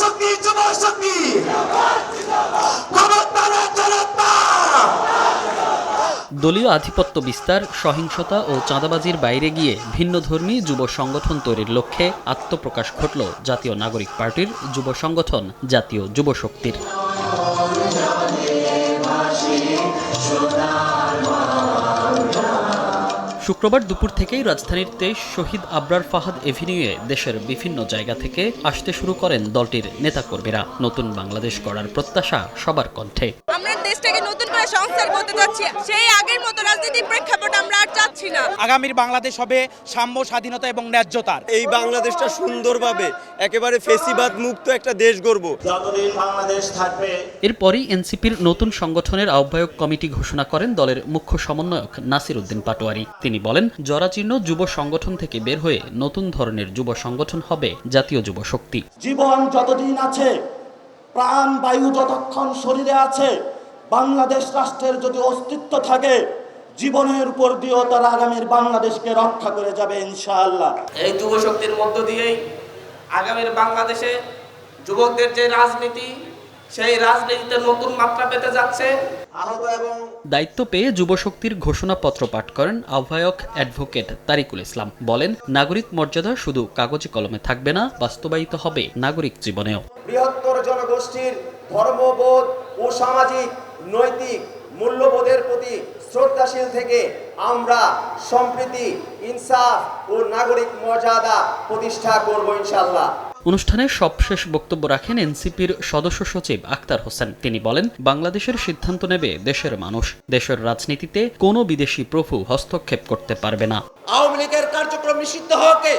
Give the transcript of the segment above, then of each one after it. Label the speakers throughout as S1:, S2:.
S1: শক্তি যুব শক্তি
S2: দলীয় আধিপত্য বিস্তার, সহিংসতা ও চাঁদাবাজির বাইরে গিয়ে ভিন্নধর্মী যুব সংগঠন তৈরির লক্ষ্যে আত্মপ্রকাশ ঘটল জাতীয় নাগরিক পার্টির যুব সংগঠন, জাতীয় যুব শক্তির। শুক্রবার দুপুর থেকেই রাজধানীর তেইশ শহীদ আবরার ফাহাদ এভিনিউয়ে দেশের বিভিন্ন জায়গা থেকে আসতে শুরু করেন দলটির নেতাকর্মীরা। নতুন বাংলাদেশ গড়ার প্রত্যাশা সবার কণ্ঠে।
S3: আমরা দেশটাকে নতুন করে সংস্কার করতে যাচ্ছি। সেই আগের মতো রাজনীতি প্রেক্ষাপট আমরা আর চাচ্ছি না
S4: আগামীর বাংলাদেশ হবে সাম্য স্বাধীনতা এবং ন্যায্যতার।
S5: এই বাংলাদেশটা সুন্দরভাবে একেবারে ফেসিবাদ মুক্ত একটা দেশ গড়ব।
S1: যতদিন বাংলাদেশ থাকবে
S2: এরপরই এনসিপির নতুন সংগঠনের আহ্বায়ক কমিটি ঘোষণা করেন দলের মুখ্য সমন্বয়ক নাসির উদ্দিন পাটোয়ারি। তিনি বলেন জরাচীর্ণ যুব সংগঠন থেকে বের হয়ে নতুন ধরনের যুব সংগঠন হবে জাতীয় যুব শক্তি।
S6: জীবন যতদিন আছে প্রাণ বায়ু যতক্ষণ শরীরে আছে বাংলাদেশ রাষ্ট্রের যদি অস্তিত্ব থাকে জীবনের উপর দিয়েও তারা আগামীর বাংলাদেশকে রক্ষা করে যাবে ইনশাআল্লাহ।
S7: এই যুব শক্তির মধ্য দিয়েই আগামীর বাংলাদেশে যুবকদের যে রাজনীতি সেই রাজনীতিতে নতুন মাত্রা পেতে যাচ্ছে।
S2: দায়িত্ব পেয়ে যুবশক্তির ঘোষণাপত্র পাঠ করেন আহ্বায়ক অ্যাডভোকেট তারিকুল ইসলাম। বলেন নাগরিক মর্যাদা শুধু কাগজে কলমে থাকবে না বাস্তবায়িত হবে নাগরিক জীবনেও।
S8: বৃহত্তর জনগোষ্ঠীর ধর্মবোধ ও সামাজিক নৈতিক মূল্যবোধের প্রতি শ্রদ্ধাশীল থেকে আমরা সম্প্রীতি ইনসাফ ও নাগরিক মর্যাদা প্রতিষ্ঠা করব ইনশাল্লাহ
S2: অনুষ্ঠানে সবশেষ বক্তব্য রাখেন এনসিপির সদস্য সচিব আক্তার হোসেন। তিনি বলেন বাংলাদেশের সিদ্ধান্ত নেবে দেশের মানুষ। দেশের রাজনীতিতে কোনো বিদেশি প্রভু হস্তক্ষেপ করতে পারবে না।
S8: আওয়ামী লীগের কার্যক্রম নিষিদ্ধ হওয়াকে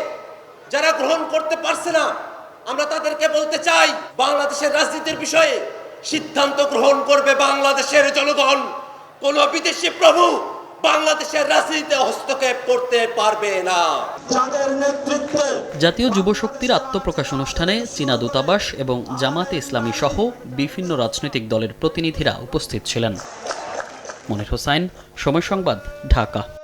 S8: যারা গ্রহণ করতে পারছে না আমরা তাদেরকে বলতে চাই বাংলাদেশের রাজনীতির বিষয়ে সিদ্ধান্ত গ্রহণ করবে বাংলাদেশের জনগণ। কোন বিদেশি প্রভু বাংলাদেশের রাজনীতিতে হস্তক্ষেপ করতে পারবে না।
S2: জাতীয় যুবশক্তির আত্মপ্রকাশ অনুষ্ঠানে চীনা দূতাবাস এবং জামাতে ইসলামী সহ বিভিন্ন রাজনৈতিক দলের প্রতিনিধিরা উপস্থিত ছিলেন। মনির হোসাইন সময় সংবাদ ঢাকা।